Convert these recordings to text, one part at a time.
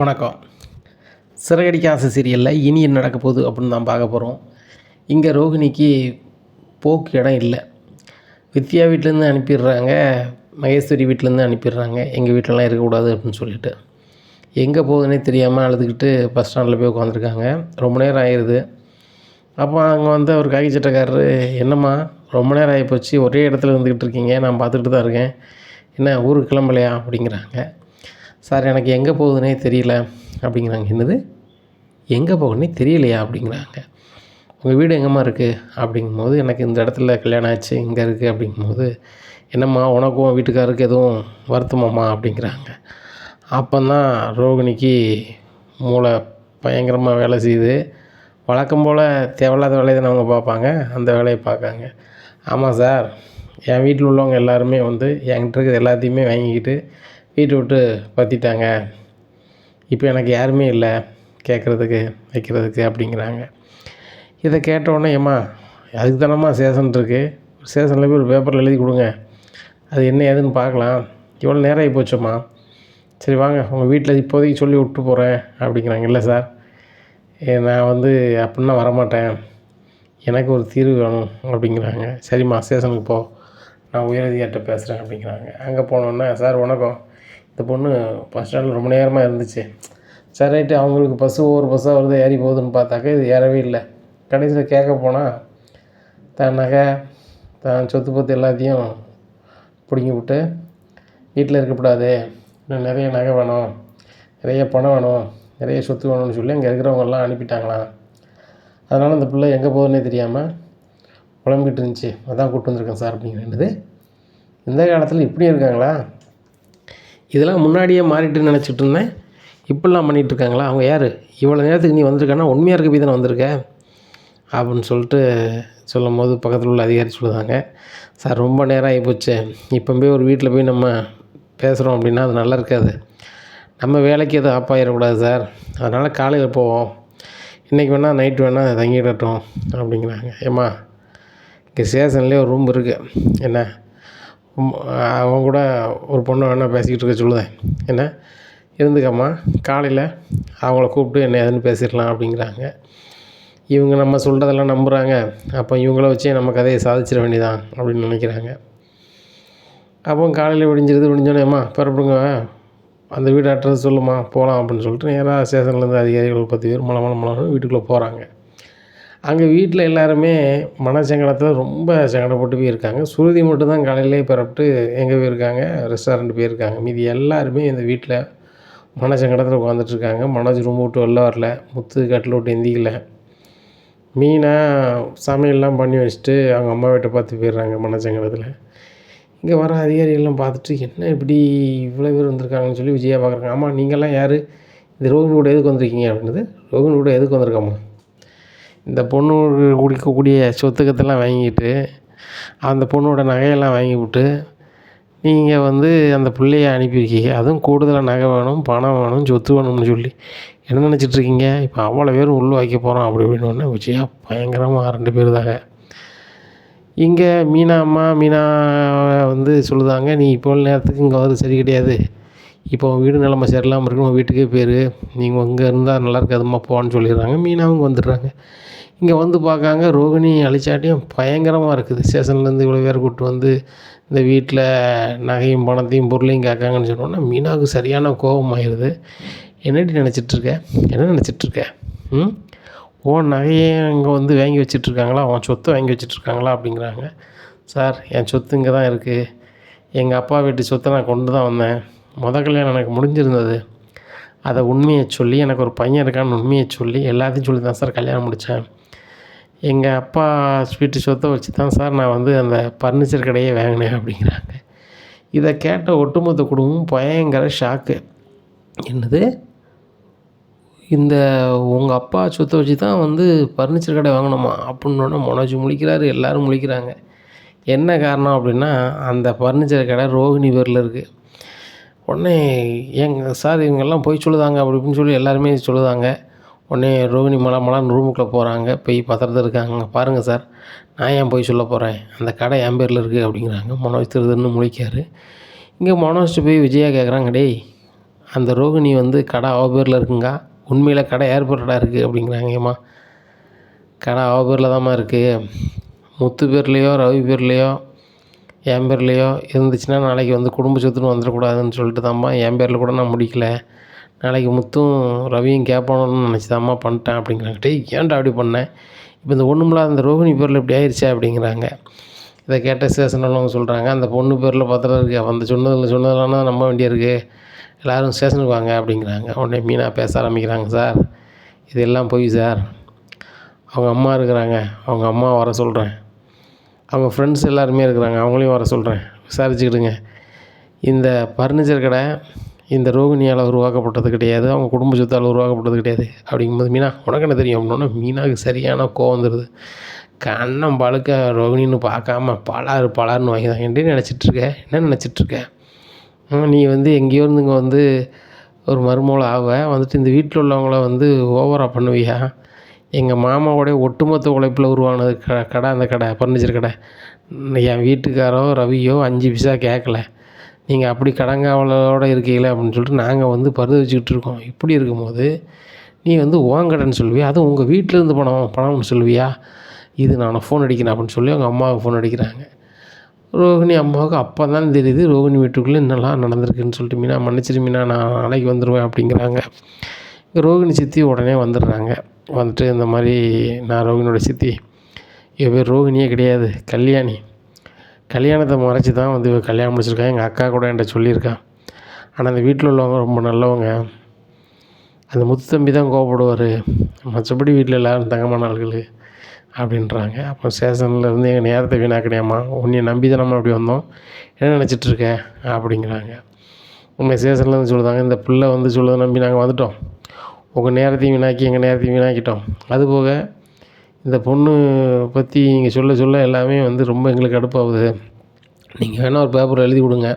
வணக்கம். சிறகடிக்க ஆசை சீரியலில் இனி என்ன நடக்க போகுது அப்படின்னு தான் பார்க்க போகிறோம் இங்கே ரோகிணிக்கு போக்கு இடம் இல்லை. வித்யா வீட்டிலேருந்து அனுப்பிடுறாங்க மகேஸ்வரி வீட்டிலேருந்து அனுப்பிடுறாங்க. எங்கள் வீட்டிலலாம் இருக்கக்கூடாது அப்படின்னு சொல்லிட்டு. எங்கே போகுதுன்னே தெரியாமல் அழுதுகிட்டு பஸ் ஸ்டாண்டில் போய் உட்காந்துருக்காங்க. ரொம்ப நேரம் ஆயிடுது அப்போ அங்கே வந்து அவர் காக்கி சட்டக்காரரு என்னம்மா ரொம்ப நேரம் ஆகிப்போச்சு ஒரே இடத்துல இருந்துக்கிட்டு இருக்கீங்க. நான் பார்த்துக்கிட்டு தான் இருக்கேன். என்ன ஊருக்கு கிளம்பலையா? அப்படிங்கிறாங்க. சார் எனக்கு எங்கே போகுதுன்னே தெரியல. அப்படிங்கிறாங்க. என்னது? எங்கே போகணுன்னே தெரியலையா? அப்படிங்கிறாங்க. உங்கள் வீடு எங்கேம்மா இருக்குது அப்படிங்கும்போது எனக்கு இந்த இடத்துல கல்யாணம் ஆச்சு இங்கே இருக்குது அப்படிங்கும்போது என்னம்மா உனக்கும் வீட்டுக்காருக்கு எதுவும் வருத்தமாம்மா? அப்படிங்கிறாங்க. அப்போந்தான் ரோகிணிக்கு மூளை பயங்கரமாக வேலை செய்யுது. வழக்கம் போல் தேவையில்லாத வேலையை தான் அவங்க பார்ப்பாங்க. அந்த வேலையை பார்க்காங்க. ஆமாம் சார் என் வீட்டில் உள்ளவங்க எல்லாருமே வந்து என்கிட்ட இருக்கிறது எல்லாத்தையுமே வாங்கிக்கிட்டு வீட்டை விட்டு பற்றிட்டாங்க இப்போ எனக்கு யாருமே இல்லை. கேட்குறதுக்கு வைக்கிறதுக்கு அப்படிங்கிறாங்க. இதை கேட்ட உடனே ஏம்மா அதுக்கு தானம்மா சேஷன் இருக்குது சேஷனில் போய் ஒரு பேப்பரில் எழுதி கொடுங்க. அது என்ன ஏதுன்னு பார்க்கலாம். இவ்வளோ நேரம் ஆகி போச்சோம்மா. சரி வாங்க. உங்கள் வீட்டில் இப்போதைக்கு சொல்லி விட்டு போகிறேன் அப்படிங்கிறாங்க. இல்லை சார். ஏ, நான் வந்து அப்படின்னா வரமாட்டேன். எனக்கு ஒரு தீர்வு வேணும். அப்படிங்கிறாங்க. சரிம்மா ஸ்டேஷனுக்கு போ. நான் உயரதிகாரிட்ட பேசுகிறேன் அப்படிங்கிறாங்க. அங்கே போனோன்னே சார் வணக்கம். இந்த பொண்ணு பஸ் ஸ்டாண்டில் ரொம்ப நேரமாக இருந்துச்சு. சரி ரைட்டு அவங்களுக்கு பஸ்ஸு ஒவ்வொரு பஸ்ஸாக வருது ஏறி போகுதுன்னு பார்த்தாக்க இது ஏறவே இல்லை. கடைசியில் கேட்க போனால் தான் நகை தான் சொத்து பத்து எல்லாத்தையும் பிடுங்கி விட்டு வீட்டில் இருக்கக்கூடாது இன்னும் நிறைய நகை வேணும் நிறைய பணம் வேணும் நிறைய சொத்து வேணும்னு சொல்லி அங்கே இருக்கிறவங்கெல்லாம் அனுப்பிட்டாங்களாம். அதனால் அந்த பிள்ளை எங்கே போகுதுன்னே தெரியாமல் புலம்பிக்கிட்டு இருந்துச்சு. அதான் கூப்பிட்டு வந்திருக்கேன் சார் அப்படிங்கிறது இந்த காலத்தில் இப்படியும் இருக்காங்களா? இதெல்லாம் முன்னாடியே மாறிட்டுன்னு நினச்சிட்டு இருந்தேன். இப்படிலாம் பண்ணிகிட்டு இருக்காங்களா அவங்க யார்? இவ்வளோ நேரத்துக்கு நீ வந்திருக்கானா? உண்மையாக இருக்க போய் தானே வந்திருக்க? அப்படின்னு சொல்லிட்டு சொல்லும் போது பக்கத்தில் உள்ள அதிகாரி சொல்லுதாங்க சார் ரொம்ப நேரம் ஆகிப்போச்சு இப்போ போய் ஒரு வீட்டில் போய் நம்ம பேசுகிறோம் அப்படின்னா அது நல்லா இருக்காது. நம்ம வேலைக்கு எதுவும் ஆப்பாயிடக்கூடாது சார். அதனால் காலையில் போவோம். இன்றைக்கி வேணால் நைட்டு வேணால் தங்கிடட்டும். அப்படிங்கிறாங்க. ஏம்மா இங்கே ஸ்டேஷன்லேயே ஒரு ரூம் இருக்குது என்ன? அவன் அவங்க கூட ஒரு பொண்ணை வேணால் பேசிக்கிட்டு இருக்க சொல்லுதேன். என்ன? இருந்துக்கம்மா காலையில் அவங்கள கூப்பிட்டு என்ன ஏதுன்னு பேசிடலாம் அப்படிங்கிறாங்க. இவங்க நம்ம சொல்கிறதெல்லாம் நம்புகிறாங்க அப்போ இவங்கள வச்சே நம்ம கதையை சாதிச்சிட வேண்டியதான் அப்படின்னு நினைக்கிறாங்க. அப்போ காலையில் விடிஞ்சிருது விடிஞ்சோடனேம்மா புறப்படுங்க. அந்த வீடு அட்ரஸ் சொல்லுமா? போகலாம் அப்படின்னு சொல்லிட்டு நேராக ஸ்டேஷன்லேருந்து அதிகாரிகள் பத்து பேர் மலை மலம் வீட்டுக்குள்ளே போகிறாங்க அங்கே வீட்டில் எல்லாருமே மனசங்கடத்தில் ரொம்ப சங்கடப்பட்டு போயிருக்காங்க. சுருதி மட்டும்தான் காலையிலே பிறப்பிட்டு எங்கே போயிருக்காங்க? ரெஸ்டாரண்ட் போயிருக்காங்க. மீதி எல்லாருமே இந்த வீட்டில் மனசங்கடத்தில் உட்காந்துட்ருக்காங்க மனோஜ் ரூம் விட்டு வெளில வரல. முத்து கட்டில் விட்டு எந்திக்கல. மீனா சமையல்லாம் பண்ணி வச்சுட்டு அவங்க அம்மா வீட்டை பார்த்து போயிடுறாங்க மனசங்கடத்தில். இங்கே வர அதிகாரிகள்லாம் பார்த்துட்டு என்ன இப்படி இவ்வளோ பேர் வந்திருக்காங்கன்னு சொல்லி விஜயா பார்க்குறாங்க. ஆமாம் நீங்கள்லாம் யார்? இந்த ரோகிணி கூட எதுக்கு வந்திருக்கீங்க அப்படின்றது ரோகிணி கூட எதுக்கு வந்திருக்காம்மா இந்த பொண்ணு குடிக்கக்கூடிய சொத்துக்கத்தெல்லாம் வாங்கிட்டு அந்த பொண்ணோட நகையெல்லாம் வாங்கி விட்டு நீங்கள் வந்து அந்த பிள்ளைய அனுப்பியிருக்கீங்க. அதுவும் கூடுதலாக நகை வேணும் பணம் வேணும் சொத்து வேணும்னு சொல்லி. என்ன நினச்சிட்ருக்கீங்க இப்போ அவ்வளோ பேரும் உள்ள வைக்க போகிறோம் அப்படி இப்படின்னு உடனே பயங்கரமாக ரெண்டு பேர் தாங்க. இங்கே மீனா அம்மா மீனா வந்து சொல்லுதாங்க நீ இப்போ நேரத்துக்கு இங்கே வந்து சரி கிடையாது. இப்போ வீடு நிலமை சரியில்லாமல் இருக்கு உங்கள் வீட்டுக்கே பேர். நீங்கள் இங்கே இருந்தால் நல்லா இருக்காதும்மா போன்னு சொல்லிடுறாங்க. மீனாவும் வந்துடுறாங்க. இங்கே வந்து பார்க்காங்க ரோகிணி அழிச்சாட்டியும் பயங்கரமாக இருக்குது. ஸ்டேஷன்லேருந்து இவ்வளோ பேர் கூப்பிட்டு வந்து இந்த வீட்டில் நகையும் பணத்தையும் பொருளையும் கேட்காங்கன்னு சொன்னோன்னா மீனாவுக்கு சரியான கோபமாயிருது. என்னடி நினச்சிட்ருக்க என்ன நினச்சிட்ருக்க ம்? உன் நகையை இங்கே வந்து வாங்கி வச்சிட்ருக்காங்களா உன் சொத்தை வாங்கி வச்சிட்ருக்காங்களா அப்படிங்கிறாங்க. சார் என் சொத்து இங்கே தான் இருக்குது எங்கள் அப்பா வீட்டு சொத்தை நான் கொண்டு தான் வந்தேன். மொதல் கல்யாணம் எனக்கு முடிஞ்சிருந்தது. அதை உண்மையை சொல்லி எனக்கு ஒரு பையன் இருக்கான்னு உண்மையை சொல்லி எல்லாத்தையும் சொல்லி தான் சார் கல்யாணம் முடித்தேன். எங்கள் அப்பா ஸ்வீட்டு சொத்தை வச்சு தான் சார் நான் வந்து அந்த பர்னிச்சர் கடையே வாங்கினேன் அப்படிங்கிறாங்க. இதை கேட்ட ஒட்டுமொத்த குடும்பம் பயங்கர ஷாக்கு என்னது? இந்த உங்கள் அப்பா சொத்தை வச்சு தான் வந்து ஃபர்னிச்சர் கடை வாங்கினோமா அப்படின்னோடனே மனோஜ் முழிக்கிறாரு எல்லாரும் முழிக்கிறாங்க. என்ன காரணம் அப்படின்னா அந்த ஃபர்னிச்சர் கடை ரோகிணி பேரில் இருக்குது உடனே எங்க சார் இவங்கெல்லாம் போய் சொல்லுதாங்க அப்படி இப்படின்னு சொல்லி எல்லாருமே சொல்லுதாங்க. உடனே ரோகிணி மலை மலான்னு ரூமுக்குள்ளே போகிறாங்க போய் பத்திரத்தில் இருக்காங்க. பாருங்கள் சார் நான் ஏன் போய் சொல்ல போகிறேன் அந்த கடை என் பேரில் இருக்குது அப்படிங்கிறாங்க. மனோஜ் திருதுன்னு முழிக்கார். இங்கே மனோஜ்ட்டு போய் விஜயா கேட்குறாங்க டேய் அந்த ரோகிணி வந்து கடை அவ பேரில் இருக்குங்க? உண்மையில் கடை யார் பேரில் இருக்குது அப்படிங்கிறாங்க ஏம்மா கடை அவ பேரில் தாம்மா இருக்குது முத்து பேர்லேயோ ரவி பேர்லேயோ என் பேர்லேயோ இருந்துச்சுன்னா நாளைக்கு வந்து குடும்ப சொத்துன்னு வந்துடக்கூடாதுன்னு சொல்லிட்டு தான்மா என் பேரில் கூட நான் முடிக்கல. நாளைக்கு முத்தும் ரவியும் கேட்பானோன்னு நினச்சி தாம்மா பண்ணிட்டேன் அப்படிங்கிறாங்க. டேய் ஏன்டா அப்படி பண்ணேன் இப்போ இந்த ஒன்றுமில்லாத அந்த ரோகிணி பேரில் இப்படி ஆயிடுச்சா அப்படிங்கிறாங்க. இதை கேட்ட ஸ்டேஷனில் உள்ளவங்க சொல்கிறாங்க அந்த பொண்ணு பேரில் பத்திரம் இருக்குது அந்த சொன்னதில் சொன்னதெல்லாம் நம்ப வேண்டியிருக்கு எல்லோரும் ஸ்டேஷனுக்கு வாங்க அப்படிங்கிறாங்க. உடனே மீனா பேச ஆரம்பிக்கிறாங்க சார் இதெல்லாம் போய் சார். அவங்க அம்மா இருக்கிறாங்க. அவங்க அம்மா வர சொல்கிறேன் அவங்க ஃப்ரெண்ட்ஸ் எல்லாருமே இருக்கிறாங்க. அவங்களையும் வர சொல்கிறேன் விசாரிச்சுக்கிடுங்க. இந்த ஃபர்னிச்சர் கடை இந்த ரோகிணியால் உருவாக்கப்பட்டது கிடையாது. அவங்க குடும்ப சொத்தால் உருவாக்கப்பட்டது கிடையாது. அப்படிங்கும்போது மீனா உனக்கு என்ன தெரியும்? அப்படின்னா மீனாவுக்கு சரியான கோவம் வந்துடுது கண்ணம் பழுக்க ரோகிணின்னு பார்க்காம பலாறு பலாருன்னு வாங்கி தான் என்ன நினச்சிட்ருக்க என்ன நினச்சிட்ருக்க நீ வந்து எங்கேயோ இருந்து இங்கே வந்து ஒரு மருமகள் ஆவ. வந்துட்டு இந்த வீட்டில் உள்ளவங்கள வந்து ஓவராக பண்ணுவியா? எங்கள் மாமாவோடைய ஒட்டுமொத்த உழைப்பில் உருவானது க கடை அந்த கடை ஃபர்னிச்சர் கடை. என் வீட்டுக்காரோ ரவியோ அஞ்சு பைசா கேட்கல. நீங்கள் அப்படி கடங்காவலோடு இருக்கீங்களே அப்படின்னு சொல்லிட்டு நாங்கள் வந்து பரிதவிச்சுக்கிட்டு இருக்கோம். இப்படி இருக்கும்போது நீ வந்து ஓங்கடைன்னு சொல்லுவியா? அதுவும் உங்கள் வீட்டிலேருந்து பணம் பணம்னு சொல்லுவியா? இது நான் ஃபோன் அடிக்கிறேன் அப்படின்னு சொல்லி அவங்க அம்மாவுக்கு ஃபோன் அடிக்கிறாங்க. ரோகிணி அம்மாவுக்கு அப்போ தான் தெரியுது ரோஹிணி வீட்டுக்குள்ளே என்னெல்லாம் நடந்திருக்குன்னு சொல்லிட்டு மீனா மன்னிச்சிரு மீனா நான் நாளைக்கு வந்துடுவேன் அப்படிங்கிறாங்க. ரோகிணி சித்தி உடனே வந்துடுறாங்க. வந்துட்டு இந்த மாதிரி நான் ரோகிணியோட சித்தி. இவ பேர் ரோகிணியே கிடையாது கல்யாணி. கல்யாணத்தை மறைச்சி தான் வந்து இவ கல்யாணம் முடிச்சிருக்கான் எங்கள் அக்கா கூட என்கிட்ட சொல்லியிருக்கான் ஆனால் அந்த வீட்டில் உள்ளவங்க ரொம்ப நல்லவங்க. அந்த முத்து தம்பி தான் கோவப்படுவார். மற்றபடி வீட்டில் எல்லோரும் தங்கமான ஆள்கள் அப்படின்றாங்க. அப்போ ஸ்டேஷனில் இருந்து எங்கள் நேரத்தை வீணாக்கினியாம்மா. உன்னை நம்பி தானம்மா அப்படி வந்தோம். என்ன நினச்சிட்ருக்க அப்படிங்கிறாங்க. உண்மை ஸ்டேஷன்லேருந்து சொல்லுதாங்க. இந்த பிள்ளை வந்து சொல்லுறதை நம்பி நாங்கள் வந்துட்டோம். உங்கள் நேரத்தையும் வீணாக்கி எங்கள் நேரத்தையும் வீணாக்கிட்டோம். அதுபோக இந்த பொண்ணு பற்றி நீங்கள் சொல்ல சொல்ல எல்லாமே வந்து ரொம்ப எங்களுக்கு அடுப்பாகுது நீங்கள் வேணால் ஒரு பேப்பர் எழுதி கொடுங்க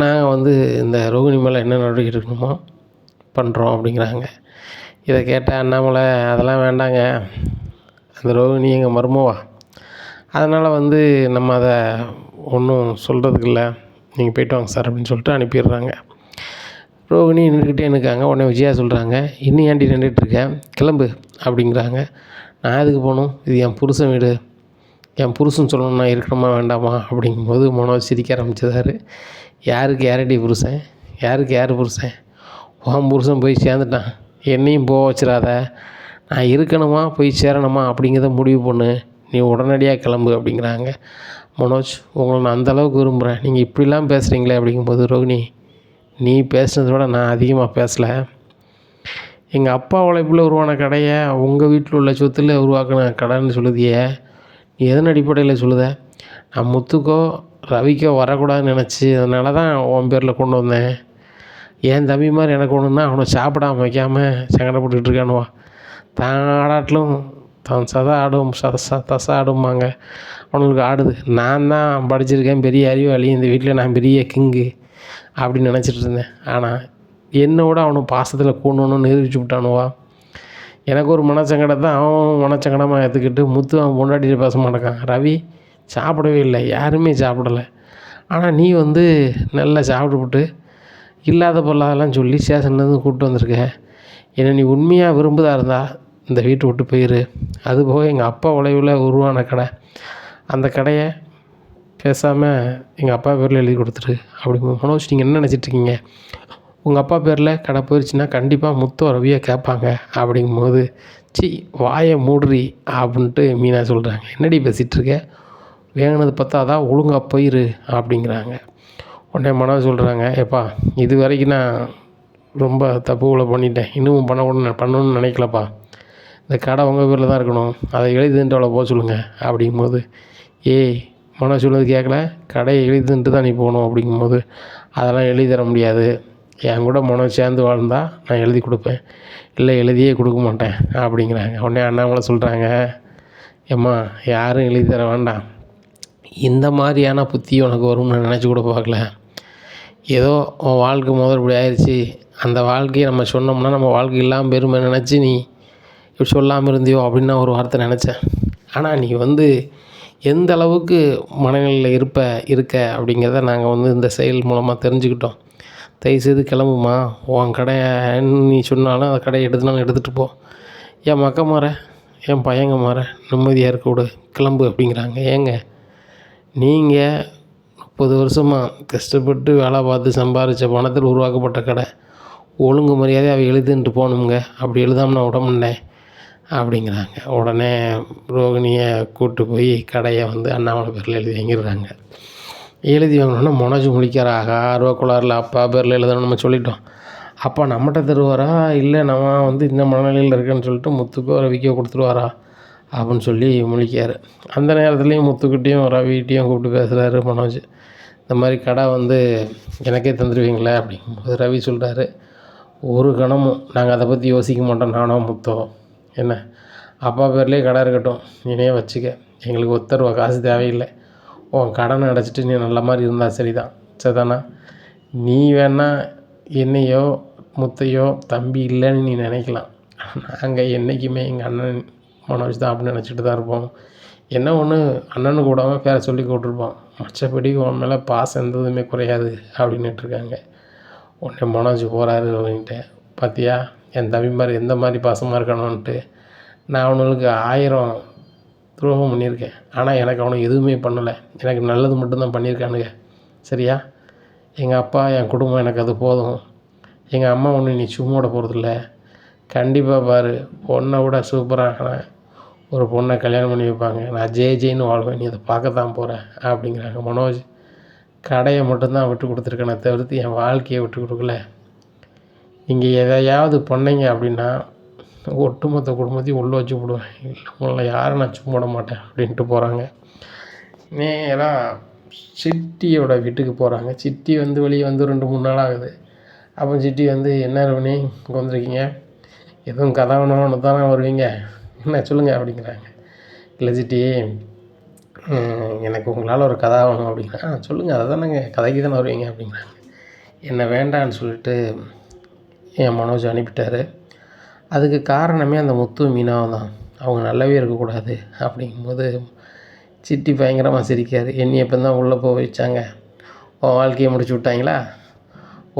நாங்கள் வந்து இந்த ரோகிணி மேலே என்ன நடவடிக்கை எடுக்கணுமோ பண்ணுறோம் அப்படிங்கிறாங்க. இதை கேட்டால் அண்ணாமலை அதெல்லாம் வேண்டாங்க. அந்த ரோகிணி எங்கள் மருமவா? அதனால் வந்து நம்ம அதை ஒன்றும் சொல்கிறதுக்கு இல்லை. நீங்கள் போய்ட்டு வாங்க சார் அப்படின்னு சொல்லிட்டு அனுப்பிடுறாங்க. ரோகிணி நின்றுக்கிட்டே இருக்காங்க உடனே விஜயா சொல்கிறாங்க இன்னும் ஏன்டி நின்றுட்டுருக்க கிளம்பு அப்படிங்கிறாங்க. நான் எதுக்கு போகணும்? இது என் புருஷன் வீடு. என் புருஷன் சொல்லணும் நான் இருக்கணுமா வேண்டாமா? அப்படிங்கும்போது மனோஜ் சிரிக்க ஆரம்பிச்சிதாரு. யாருக்கு யாரடி புருஷன்? யாருக்கு யார் புருஷன்? உன் புருஷன் போய் சேர்ந்துட்டான். என்னையும் போக வச்சிடாத. நான் இருக்கணுமா போய் சேரணுமா அப்படிங்கிறத முடிவு பண்ணு. நீ உடனடியாக கிளம்பு அப்படிங்கிறாங்க. மனோஜ் உங்களை நான் அந்தளவுக்கு விரும்புகிறேன் நீங்கள் இப்படிலாம் பேசுகிறீங்களே அப்படிங்கும்போது ரோகிணி நீ பேசுனதை விட நான் அதிகமாக பேசலை. எங்கள் அப்பா உழைப்பில் உருவான கடையை உங்கள் வீட்டில் உள்ள சொத்தில் உருவாக்கின கடைன்னு சொல்லுதியே. நீ எதன் அடிப்படையில் சொல்லுத? நான் முத்துக்கோ ரவிக்கோ வரக்கூடாதுன்னு நினச்சி அதனால தான் உன் பேரில் கொண்டு வந்தேன். என் தம்பி மாதிரி எனக்கு ஒன்றுன்னா அவனை சாப்பிடாம வைக்காமல் சங்கடப்பட்டுக்கிட்டு இருக்கானுவா. தான் ஆடாட்டிலும் தான் சதா ஆடும் சத ச தசை ஆடும்பாங்க. அவனுக்கு ஆடுது. நான் தான் படிச்சிருக்கேன். பெரிய அறிவாளி இந்த வீட்டில் நான் பெரிய கிங்கு. அப்படின்னு நினச்சிட்டு இருந்தேன். ஆனால் என்னோட அவனை பாசத்தில் கூடணுன்னு நிரூபிச்சு விட்டானுவா? எனக்கு ஒரு மனச்சங்கடத்தை அவன் மனச்சங்கடமாக எடுத்துக்கிட்டு முத்து அவன் பொண்டாட்டிட்டு பேச மாட்டேக்கான் ரவி சாப்பிடவே இல்லை. யாருமே சாப்பிடலை. ஆனால் நீ வந்து நல்லா சாப்பிட்டுவிட்டு இல்லாத பொருளாதெல்லாம் சொல்லி ஸ்டேஷன்லேருந்து கூப்பிட்டு வந்திருக்க. என்னை நீ உண்மையாக விரும்புதா இருந்தால் இந்த வீட்டை விட்டு போயிரு. அதுபோக எங்கள் அப்பா உழைவில் உருவான கடை. அந்த கடையை பேசாமல் எங்கள் அப்பா பேரில் எழுதி கொடுத்துரு. அப்படி மனோஜ் நீங்கள் என்ன நினச்சிட்ருக்கீங்க உங்கள் அப்பா பேரில் கடை போயிடுச்சுன்னா கண்டிப்பாக முத்தோ ரவியோ கேட்பாங்க. அப்படிங்கும்போது சி வாயை மூடுறி அப்படின்ட்டு மீனா சொல்கிறாங்க என்னடி பேசிகிட்ருக்க வேணுனது தான் ஒழுங்காக போயிரு அப்படிங்கிறாங்க. உடனே மனோஜ் சொல்கிறாங்க எப்பா இது வரைக்கும் நான் ரொம்ப தப்புகளை பண்ணிட்டேன். இன்னமும் பண்ண பண்ணணும்னு நினைக்கலப்பா. இந்த கடை உங்கள் பேரில் தான் இருக்கணும். அதை எழுதிட்டு அவ்வளோ போக சொல்லுங்கள் அப்படிங்கும்போது ஏய் மன சொன்னது கேட்கல கடையை எழுதிட்டு தான் நீ போகணும் அப்படிங்கும்போது அதெல்லாம் எழுதி தர முடியாது. என் கூட மனம் சேர்ந்து வாழ்ந்தால் நான் எழுதி கொடுப்பேன். இல்லை எழுதியே கொடுக்க மாட்டேன் அப்படிங்கிறாங்க. உடனே அண்ணாமலை சொல்கிறாங்க ஏம்மா யாரும் எழுதி தர வேண்டாம். இந்த மாதிரியான புத்தி உனக்கு வரும்னு நான் நினச்சி கூட பார்க்கல. ஏதோ உன் வாழ்க்கை முதல் இப்படி ஆயிடுச்சு அந்த வாழ்க்கையை நம்ம சொன்னோம்னா நம்ம வாழ்க்கை இல்லாமல் பெருமை நினச்சி நீ இப்படி சொல்லாமல் இருந்தியோ அப்படின்னு நான் ஒரு வார்த்தை நினச்சேன். ஆனால் நீ வந்து எந்த அளவுக்கு மனநிலையில் இருப்ப இருக்க அப்படிங்கிறத நாங்கள் வந்து இந்த செயல் மூலமாக தெரிஞ்சுக்கிட்டோம். தயவுசெய்து கிளம்புமா உன் கடையை நீ சொன்னாலும் அந்த கடையை எடுத்துனாலும் எடுத்துகிட்டு போ. என் மக்க மாற என் பையங்க மாற நிம்மதியாக இருக்க விடு. கிளம்பு அப்படிங்கிறாங்க. ஏங்க நீங்கள் முப்பது வருஷமாக கஷ்டப்பட்டு வேலை பார்த்து சம்பாரித்த பணத்தில் உருவாக்கப்பட்ட கடை. ஒழுங்கு மரியாதையை அவள் எழுதுன்ட்டு போகணுங்க அப்படி எழுதாமல் நான் விட மாட்டேன். அப்படிங்கிறாங்க. உடனே ரோகிணியை கூப்பிட்டு போய் கடையை வந்து அண்ணாமலை பேரில் எழுதி வாங்கிடுறாங்க. எழுதி வாங்கினோன்னா மனோஜ் முழிக்கிற ஆகா ஆர்வக்குளாரில் அப்பா பேரில் எழுதணும் நம்ம சொல்லிட்டோம். அப்பா நம்மகிட்ட தருவாரா? இல்லை நம்ம வந்து இந்த மனநிலையில் இருக்கேன்னு சொல்லிட்டு முத்துக்கோ ரவிக்கோ கொடுத்துருவாரா? அப்படின்னு சொல்லி முழிக்கார் அந்த நேரத்துலேயும் முத்துக்கிட்டேயும் ரவிகிட்டையும் கூப்பிட்டு பேசுகிறாரு மனோஜ். இந்த மாதிரி கடை வந்து எனக்கே தந்துடுவீங்களே அப்படிங்கும்போது ரவி சொல்கிறாரு ஒரு கணமும் நாங்கள் அதை பற்றி யோசிக்க மாட்டோம் நானோ முத்தோ என்ன? அப்பா பேர்லேயே கடை இருக்கட்டும். நீனே வச்சுக்க. எங்களுக்கு ஒத்தருவா காசு தேவையில்லை. உன் கடனை அடைச்சிட்டு நீ நல்ல மாதிரி இருந்தால் சரிதான். சரிதானா? நீ வேணால் என்னையோ முத்தையோ தம்பி இல்லைன்னு நீ நினைக்கலாம். நாங்கள் என்றைக்குமே எங்கள் அண்ணன் மனோஜ் தான் அப்படின்னு நினச்சிட்டு தான் இருப்போம். என்ன ஒன்று அண்ணன் கூடாமல் பேர சொல்லி கூப்பிட்ருப்போம் மற்றபடி உன் மேலே பாசம் எந்த இதுவுமே குறையாது அப்படின்னுட்டு இருக்காங்க. உடனே மனோஜ் போகிறாரு அப்படின்ட்டு. பார்த்தியா என் தம்பிமார் எந்த மாதிரி பாசமாக இருக்கணும்ன்ட்டு நான் அவனுக்கு ஆயிரம் துரோகம் பண்ணியிருக்கேன். ஆனால் எனக்கு அவனுக்கு எதுவுமே பண்ணலை. எனக்கு நல்லது மட்டும்தான் பண்ணியிருக்கானுங்க. சரியா? எங்கள் அப்பா என் குடும்பம் எனக்கு அது போதும். எங்கள் அம்மா ஒன்று நீ சும்மா போகிறதில்ல கண்டிப்பாக பாரு பொண்ணை விட சூப்பராக ஒரு பொண்ணை கல்யாணம் பண்ணி வைப்பாங்க. நான் ஜே ஜேன்னு வாழ்வேன். நீ அதை பார்க்க தான் போகிறேன் அப்படிங்கிறாங்க. மனோஜ் கடையை மட்டும்தான் விட்டு கொடுத்துருக்கேனே தவிர்த்து என் வாழ்க்கையை விட்டு கொடுக்கல. நீங்கள் எதையாவது பண்ணீங்க அப்படின்னா ஒட்டுமொத்த குடும்பத்தையும் உள்ளே வச்சு விடுவேன் இல்லை உங்களை யாரும் நான் சும்மா விட மாட்டேன் அப்படின்ட்டு போகிறாங்க நேராக சிட்டியோட வீட்டுக்கு போகிறாங்க சிட்டி வந்து வெளியே வந்து ரெண்டு மூணு நாள் ஆகுது. அப்போ சிட்டி வந்து என்ன பண்ணி இங்கே வந்திருக்கீங்க? எதுவும் கதை ஒன்று தானே வருவீங்க? என்ன சொல்லுங்கள் அப்படிங்கிறாங்க. இல்லை சிட்டி எனக்கு உங்களால் ஒரு கதை வேணும் அப்படிங்கிற சொல்லுங்கள் அதை தானேங்க கதைக்கு தானே வருவீங்க? அப்படிங்கிறாங்க. என்ன வேண்டான்னு சொல்லிட்டு என் மனோஜ் அனுப்பிட்டாரு. அதுக்கு காரணமே அந்த முத்து மீனாவும் தான். அவங்க நல்லாவே இருக்கக்கூடாது அப்படிங்கும்போது சிட்டி பயங்கரமாக சிரிக்கார். என்னை எப்போ தான் உள்ளே போக வச்சாங்க? உன் வாழ்க்கையை முடிச்சு விட்டாங்களா?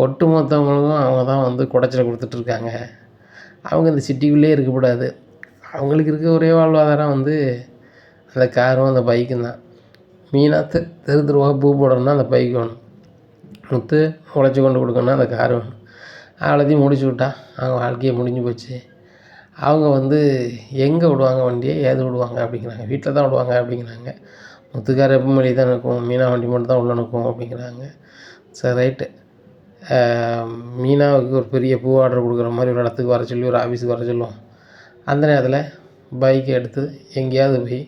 ஒட்டு மொத்தவங்களுக்கும் அவங்க தான் வந்து குடைச்சல் கொடுத்துட்ருக்காங்க அவங்க இந்த சிட்டிக்குள்ளேயே இருக்கக்கூடாது. அவங்களுக்கு இருக்க ஒரே வாழ்வாதாரம் வந்து அந்த காரும் அந்த பைக்கும் தான். மீனாக தெரு தெருவாக பூ போடணும்னா அந்த பைக் வேணும். முத்து உழைச்சி கொண்டு கொடுக்கணும்னா அந்த கார் வேணும். அவ்வளோத்தையும் முடிச்சு விட்டான் அவங்க வாழ்க்கையே முடிஞ்சு போச்சு. அவங்க வந்து எங்கே விடுவாங்க வண்டியை? ஏது விடுவாங்க அப்படிங்கிறாங்க. வீட்டில் தான் விடுவாங்க அப்படிங்கிறாங்க. முத்துக்கார எப்பவும் வெளியே தான் நிற்கும். மீனா வண்டி மட்டும் தான் உள்ளே நிற்கும் அப்படிங்கிறாங்க. சரி ரைட்டு மீனாவுக்கு ஒரு பெரிய பூ ஆர்டர் கொடுக்குற மாதிரி ஒரு இடத்துக்கு வர சொல்லி ஒரு ஆஃபீஸுக்கு வர சொல்லுவோம். அந்த நேரத்தில் பைக்கை எடுத்து எங்கேயாவது போய்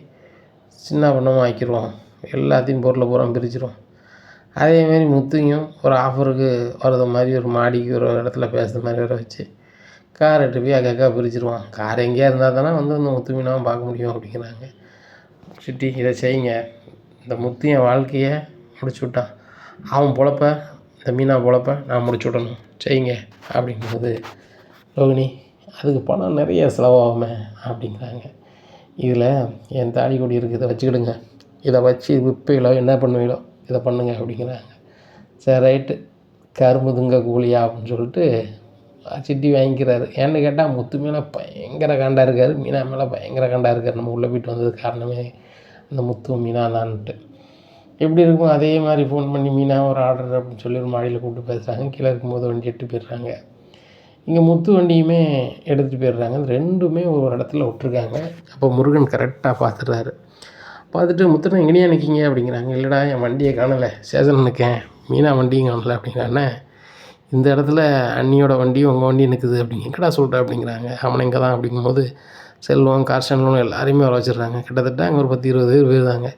சின்ன பண்ணமாக ஆக்கிடுவோம். எல்லாத்தையும் பொருளை பூரா பிரிச்சிருவோம் அதேமாரி முத்துங்க ஒரு ஆஃபருக்கு வர்றது மாதிரி ஒரு மாடிக்கு ஒரு இடத்துல பேசுகிற மாதிரி வர வச்சு கார் எட்டு போய் அக்கா பிரிச்சிருவான். கார் எங்கேயா இருந்தால் தானே வந்து இந்த முத்து மீனாகவும் பார்க்க முடியும் அப்படிங்கிறாங்க. சிட்டி இதை செய்யுங்க. இந்த முத்து என் வாழ்க்கையை முடிச்சு விட்டான். அவன் பொழப்ப இந்த மீனா பொழப்ப நான் முடிச்சு விடணும். செய்யுங்க அப்படிங்கும்போது ரோகிணி அதுக்கு பணம் நிறைய செலவாகுமே அப்படிங்கிறாங்க. இதில் என் தாடி கொடி இருக்குது இதை வச்சுக்கிடுங்க. இதை வச்சு விற்பீங்களோ என்ன பண்ணுவீங்களோ இதை பண்ணுங்க அப்படிங்கிறாங்க. சரி ரைட்டு. கரும்பு துங்க கூலியா அப்படின்னு சொல்லிட்டு சிட்டி வாங்கிக்கிறாரு. ஏன்னு கேட்டால் முத்து மேலே பயங்கர கண்டாக இருக்கார். மீனா மேலே பயங்கர கண்டாக இருக்கார். நம்ம உள்ளே போயிட்டு வந்தது காரணமே அந்த முத்து மீனா தான்ட்டு. எப்படி இருக்கும் அதே மாதிரி ஃபோன் பண்ணி மீனா ஒரு ஆர்டர் அப்படின்னு சொல்லி ஒரு மாடியில் கூப்பிட்டு பேசுகிறாங்க கீழே இருக்கும்போது வண்டி எட்டு போயிடுறாங்க. இங்கே முத்து வண்டியுமே எடுத்துகிட்டு போயிடுறாங்க. ரெண்டுமே ஒரு இடத்துல விட்ருக்காங்க அப்போ முருகன் கரெக்டாக பார்த்துடுறாரு பார்த்துட்டு முத்துனா எங்கேயா நிற்கிங்க அப்படிங்கிறாங்க. இல்லைடா என் வண்டியை காணலை. ஸ்டேஷனில் நிற்கேன் மீனா வண்டியும் காணலை அப்படிங்கிறானே. இந்த இடத்துல அண்ணியோட வண்டியும் உங்கள் வண்டியும் நிற்குது அப்படிங்க எங்கடா சொல்கிற அப்படிங்கிறாங்க. அவனை இங்கே தான் அப்படிங்கும்போது செல்வம் கார் ஸ்டாண்ட்லும் எல்லாரையுமே வர வச்சிடுறாங்க. கிட்டத்தட்ட அங்கே ஒரு பத்து இருபது பேர் போயிருந்தாங்க.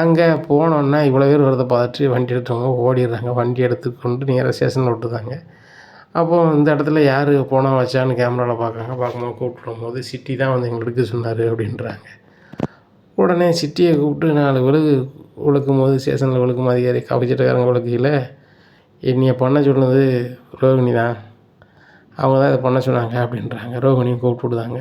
அங்கே போனோன்னா இவ்வளோ பேர் வரதை பார்த்துட்டு வண்டி எடுத்தவங்க ஓடிடுறாங்க. வண்டி எடுத்துக்கொண்டு நேராக ஸ்டேஷனில் விட்டுறாங்க. அப்போ இந்த இடத்துல யார் போனால் வச்சான்னு கேமராவில் பார்க்காங்க பார்க்கும்போது கூப்பிட்டு போது சிட்டி தான் வந்து எங்களுக்கு சொன்னார் அப்படின்றாங்க. உடனே சிட்டியை கூப்பிட்டு நாலு விழுகு விழுக்கும் போது ஸ்டேஷனில் விழுக்கும் அதிகாரி கவிச்சிட்டக்காரங்க விழுக்கையில் என்னையை பண்ண சொன்னது ரோகிணி தான். அவங்க தான் அதை பண்ண சொன்னாங்க அப்படின்றாங்க. ரோகிணியும் கூப்பிட்டு விடுதாங்க.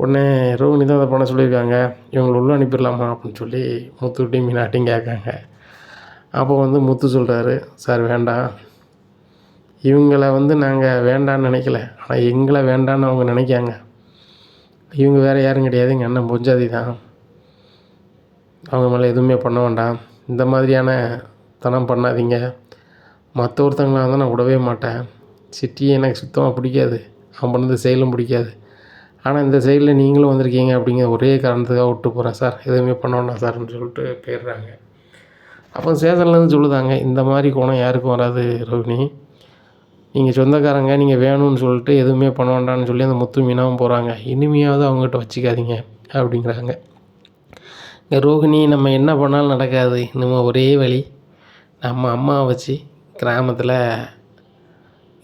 உடனே ரோகிணி தான் அதை பண்ண சொல்லியிருக்காங்க. இவங்களை உள்ள அனுப்பிடலாமா அப்படின்னு சொல்லி முத்துக்கிட்டையும் மீனாட்டையும் கேட்காங்க. அப்போ வந்து முத்து சொல்கிறாரு சார் வேண்டாம். இவங்கள வந்து நாங்கள் வேண்டான்னு நினைக்கல. ஆனால் எங்களை வேண்டான்னு அவங்க நினைக்காங்க. இவங்க வேறு யாரும் கிடையாது. எங்கள் அண்ணன் பொஞ்சாதி தான். அவங்க மேலே எதுவுமே பண்ண வேண்டாம். இந்த மாதிரியான தனம் பண்ணாதீங்க. மற்ற ஒருத்தங்களாக இருந்தால் நான் விடவே மாட்டேன். சிட்டியை எனக்கு சுத்தமாக பிடிக்காது. அவன் பண்ணது செயலும் பிடிக்காது. ஆனால் இந்த சைடில் நீங்களும் வந்திருக்கீங்க அப்படிங்கிற ஒரே காரணத்துக்காக விட்டு போகிறேன் சார். எதுவுமே பண்ண வேண்டாம் சார்னு சொல்லிட்டு போயிடுறாங்க. அப்போ சேசன்லேருந்து சொல்லுதாங்க இந்த மாதிரி குணம் யாருக்கும் வராது ரோகிணி நீங்கள் சொந்தக்காரங்க நீங்கள் வேணும்னு சொல்லிட்டு எதுவுமே பண்ண வேண்டாம்னு சொல்லி அந்த முத்து மீனாகவும் போகிறாங்க இனிமையாவது அவங்ககிட்ட வச்சுக்காதீங்க அப்படிங்கிறாங்க. ரோகிணி நம்ம என்ன பண்ணாலும் நடக்காது. நம்ம ஒரே வழி நம்ம அம்மாவை வச்சு கிராமத்தில்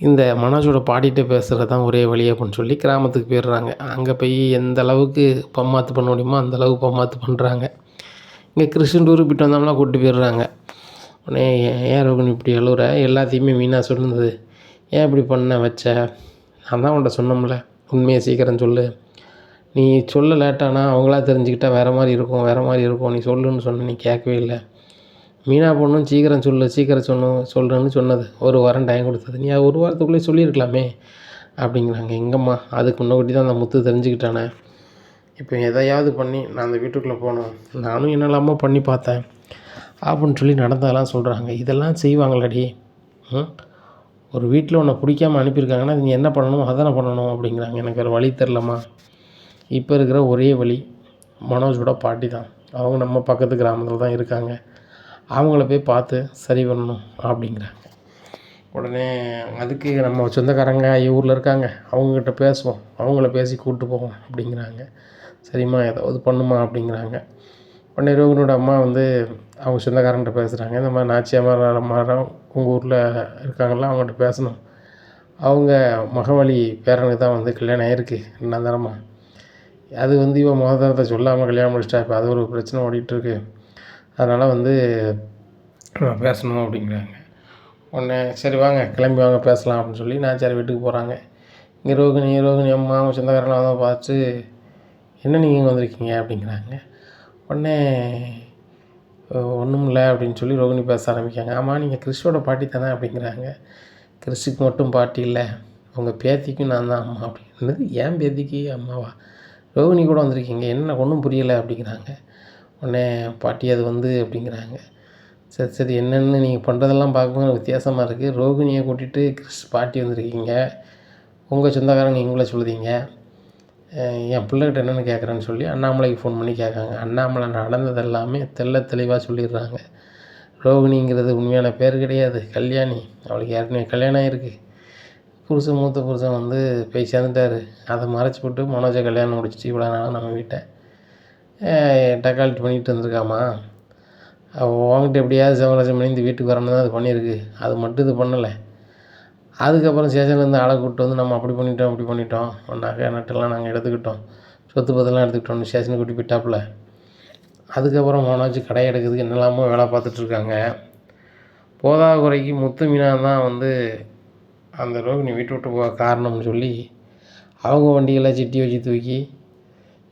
இந்த மனோஜோட பாடிட்டு பேசுகிறது தான் ஒரே வழி அப்படின்னு சொல்லி கிராமத்துக்கு போயிடுறாங்க. அங்கே போய் எந்த அளவுக்கு பம்மாத்து பண்ண முடியுமோ அந்த அளவுக்கு பம்மாத்து பண்ணுறாங்க இங்கே கிருஷ்ணூர் போயிட்டு வந்தோம்னா கூப்பிட்டு போயிடுறாங்க. உடனே ஏன் ரோகிணி இப்படி அழுகுற எல்லாத்தையுமே வீணாக சொன்னது. ஏன் இப்படி பண்ண வச்ச? நான் தான் உன்ட்ட சொன்னோம்ல உண்மையை சீக்கிரம் சொல்லு. நீ சொல்ல லேட்டானா அவங்களா தெரிஞ்சுக்கிட்டா வேறு மாதிரி இருக்கும் வேறு மாதிரி இருக்கும். நீ சொல்லுன்னு சொன்ன நீ கேட்கவே இல்லை. மீனா பொண்ணும் சீக்கிரம் சொல்லு சீக்கிரம் சொன்னும் சொல்கிறேன்னு சொன்னது. ஒரு வாரம் டைம் கொடுத்தது. நீ ஒரு வாரத்துக்குள்ளே சொல்லியிருக்கலாமே அப்படிங்கிறாங்க. எங்கம்மா அதுக்கு முன்னக்கூட்டி தான் அந்த முத்து தெரிஞ்சுக்கிட்டானே. இப்போ எதையாவது பண்ணி நான் அந்த வீட்டுக்குள்ளே போகணும் நானும் என்னெல்லாமோ பண்ணி பார்த்தேன். அப்படின்னு சொல்லி நடந்ததெல்லாம் சொல்கிறாங்க இதெல்லாம் செய்வாங்களாடி? ம்? ஒரு வீட்டில் உன்னை பிடிக்காமல் அனுப்பியிருக்காங்கன்னா நீ என்ன பண்ணணும் அதானே பண்ணணும் அப்படிங்கிறாங்க. எனக்கு ஒரு வழி தெரிலம்மா இப்போ இருக்கிற ஒரே வழி மனோஜோட பாட்டி தான் அவங்க நம்ம பக்கத்து கிராமத்தில் தான் இருக்காங்க. அவங்கள போய் பார்த்து சரி பண்ணணும் அப்படிங்கிறாங்க உடனே அதுக்கு நம்ம சொந்தக்காரங்க ஊரில் இருக்காங்க. அவங்கக்கிட்ட பேசுவோம். அவங்கள பேசி கூப்பிட்டு போவோம் அப்படிங்கிறாங்க. சரிம்மா ஏதாவது பண்ணுமா அப்படிங்கிறாங்க. உடனே ரோகிணியோட அம்மா வந்து அவங்க சொந்தக்காரங்கிட்ட பேசுகிறாங்க இந்த மாதிரி நாச்சியார் மரம் உங்கள் ஊரில் இருக்காங்களா அவங்ககிட்ட பேசணும். அவங்க மகவழி பேரனுக்கு தான் வந்து கல்யாணம் ஆயிருக்கு. என்ன தரமா. அது வந்து இவன் முத சொல்லாமல் கல்யாணம் முடிச்சிட்டா இப்போ அது ஒரு பிரச்சனை ஓடிட்டுருக்கு. அதனால் வந்து பேசணும் அப்படிங்கிறாங்க. உடனே சரி வாங்க கிளம்பி வாங்க பேசலாம் அப்படின்னு சொல்லி நான் சரி வீட்டுக்கு போகிறாங்க இங்கே ரோகிணி ரோகிணி அம்மா அவங்க சொந்தக்காரங்களாம் வந்து பார்த்து என்ன நீங்கள் இங்கே வந்திருக்கீங்க? அப்படிங்கிறாங்க. உடனே ஒன்றும் இல்லை அப்படின்னு சொல்லி ரோகிணி பேச ஆரம்பிக்காங்க ஆமாம் நீங்கள் கிறிஸ்டோட பாட்டி தானே அப்படிங்கிறாங்க. கிறிஸ்டுக்கு மட்டும் பாட்டி இல்லை உங்கள் பேத்திக்கும் நான் தான் அம்மா அப்படின்றது ஏன் பேத்திக்கு அம்மாவா? ரோகிணி கூட வந்திருக்கீங்க. என்ன ஒன்றும் புரியலை அப்படிங்கிறாங்க. உடனே பாட்டி அது வந்து அப்படிங்கிறாங்க. சரி சரி என்னென்னு நீங்கள் பண்ணுறதெல்லாம் பார்க்கும்போது வித்தியாசமாக இருக்குது ரோகிணியை கூட்டிகிட்டு கிறிஸ் பாட்டி வந்திருக்கீங்க. உங்கள் சொந்தக்காரங்க எங்களை சொல்லுதீங்க. என் பிள்ளைகிட்ட என்னென்னு கேட்குறேன்னு சொல்லி அண்ணாமலைக்கு ஃபோன் பண்ணி கேட்காங்க அண்ணாமலை நடந்தது எல்லாமே தெள்ள தெளிவாக சொல்லிடுறாங்க. ரோகிணிங்கிறது உண்மையான பேர் கிடையாது. கல்யாணி. அவளுக்கு ஏற்கனவே கல்யாணம் ஆகிருக்கு புருஷன் மூத்த புருஷன் வந்து போய் சேர்ந்துட்டாரு. அதை மறைச்சி போட்டு மனோஜை கல்யாணம் முடிச்சுட்டு இவ்வளோ நாளாக நம்ம வீட்டை டக்கால்ட்டி பண்ணிட்டு வந்திருக்காமா உங்ககிட்ட எப்படியாவது சவராஜம் பண்ணி இந்த வீட்டுக்கு வரணும் தான் அது பண்ணியிருக்கு. அது மட்டும் இது பண்ணலை. அதுக்கப்புறம் ஸ்டேஷன்லேருந்து ஆளை கூப்பிட்டு வந்து நம்ம அப்படி பண்ணிட்டோம் அப்படி பண்ணிட்டோம். நகை நட்டெல்லாம் நாங்கள் எடுத்துக்கிட்டோம். சொத்து பத்தெல்லாம் எடுத்துக்கிட்டோம். ஸ்டேஷனுக்கு கூட்டி போயிட்டாப்புல. அதுக்கப்புறம் மோனாச்சு கடை எடுக்கிறதுக்கு என்னெல்லாமோ வேலை பார்த்துட்ருக்காங்க போதா குறைக்கு முத்து மீனா தான் வந்து அந்த ரோகிணி வீட்டு விட்டு போக காரணம்னு சொல்லி அவங்க வண்டியெல்லாம் சிட்டி வச்சு தூக்கி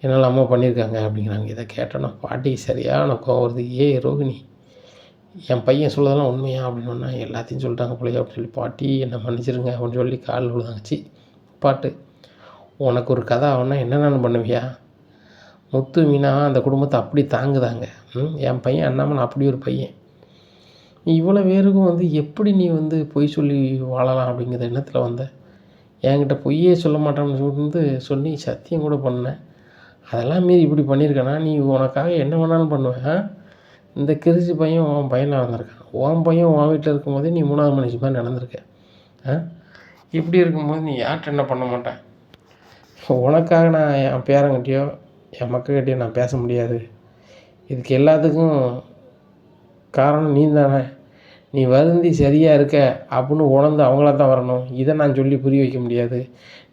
என்னெல்லாமோ பண்ணியிருக்காங்க அப்படிங்கிறாங்க. இதை கேட்டோன்னா பாட்டிக்கு சரியான கோவம் வருது. ஏ ரோகிணி என் பையன் சொல்லதெல்லாம் உண்மையா? அப்படின்னு சொன்னா எல்லாத்தையும் சொல்லிட்டாங்க பிள்ளைய அப்படின்னு சொல்லி பாட்டி என்னை மன்னிச்சிருங்க அப்படின்னு சொல்லி கால் விழுதாங்க பாட்டு. உனக்கு ஒரு கதை ஆகுனா என்னென்னு பண்ணுவியா? முத்து மீனா அந்த குடும்பத்தை அப்படி தாங்குதாங்க. ம் என் பையன் அண்ணாமன் அப்படி ஒரு பையன். இவ்வளோ பேருக்கும் வந்து எப்படி நீ வந்து பொய் சொல்லி வாழலாம் அப்படிங்கிற எண்ணத்தில் வந்த? என்கிட்ட பொய்யே சொல்ல மாட்டேன்னு சொல்லி சொல்லி சத்தியம் கூட பண்ணேன் அதெல்லாம் மீறி இப்படி பண்ணியிருக்கேன்னா நீ உனக்காக என்ன வேணாலும் பண்ணுவேன் ஆ? இந்த கிரிச்சி பையன் உன் பையனாக வந்திருக்கான். உன் பையன் உன் வீட்டில் இருக்கும்போதே நீ மூணாவது மனுஷன் மாதிரி நடந்திருக்க ஆ? இப்படி இருக்கும்போது நீ யார்கிட்ட என்ன பண்ண மாட்டேன் உனக்காக நான் என் பேரங்கிட்டேயோ என் மக்கள்கிட்டயோ நான் பேச முடியாது. இதுக்கு எல்லாத்துக்கும் காரணம் நீ தானே நீ வருந்தி சரியாக இருக்க அப்படின்னு உணர்ந்து அவங்களா தான் வரணும். இதை நான் சொல்லி புரிய வைக்க முடியாது.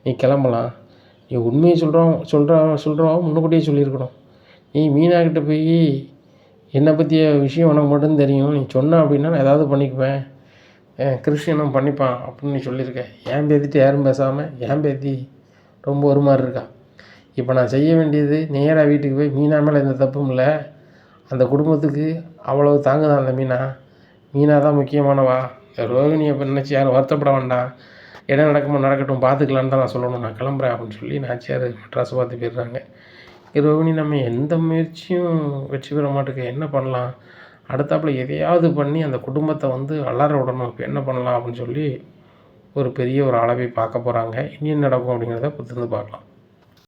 நீ கிளம்பலாம். நீ உண்மையை சொல்கிறோம் சொல்கிறோம் சொல்கிறோம் முன்னுக்கூட்டியே சொல்லியிருக்கணும். நீ மீனாக்கிட்ட போய் என்னை பற்றிய விஷயம் உனக்கு மட்டும் தெரியும். நீ சொன்ன அப்படின்னா நான் ஏதாவது பண்ணிக்குவேன். கிறிஸ்டியனும் பண்ணிப்பான் அப்படின்னு நீ சொல்லியிருக்க. ஏன் பேத்திட்டு யாரும் பேசாமல் ஏன் பேத்தி? ரொம்ப ஒரு மாதிரி இருக்கா. இப்போ நான் செய்ய வேண்டியது நேராக வீட்டுக்கு போய் மீனா மேலே எந்த தப்பும் இல்லை. அந்த குடும்பத்துக்கு அவ்வளோ தாங்குதான் அந்த மீனா. மீனா தான் முக்கியமானவா ரோகிணி அப்போ நினச்சி யாரும் வருத்தப்பட வேண்டாம். என்ன நடக்குமோ நடக்கட்டும் பார்த்துக்கலான்னு தான் நான் சொல்லணும். நான் கிளம்புறேன் அப்படின்னு சொல்லி நாச்சியார் மெட்ராஸ் பார்த்து போயிடுறாங்க. ரோகிணி நம்ம எந்த முயற்சியும் வெற்றி பெற மாட்டேங்க என்ன பண்ணலாம்? அடுத்தாப்புல எதையாவது பண்ணி அந்த குடும்பத்தை வந்து அலற விடணும். இப்போ என்ன பண்ணலாம் அப்படின்னு சொல்லி ஒரு பெரிய ஒரு அளவை பார்க்க போகிறாங்க இனி என்ன நடக்கும் அப்படிங்கிறத பொறுத்திருந்து பார்க்கலாம்.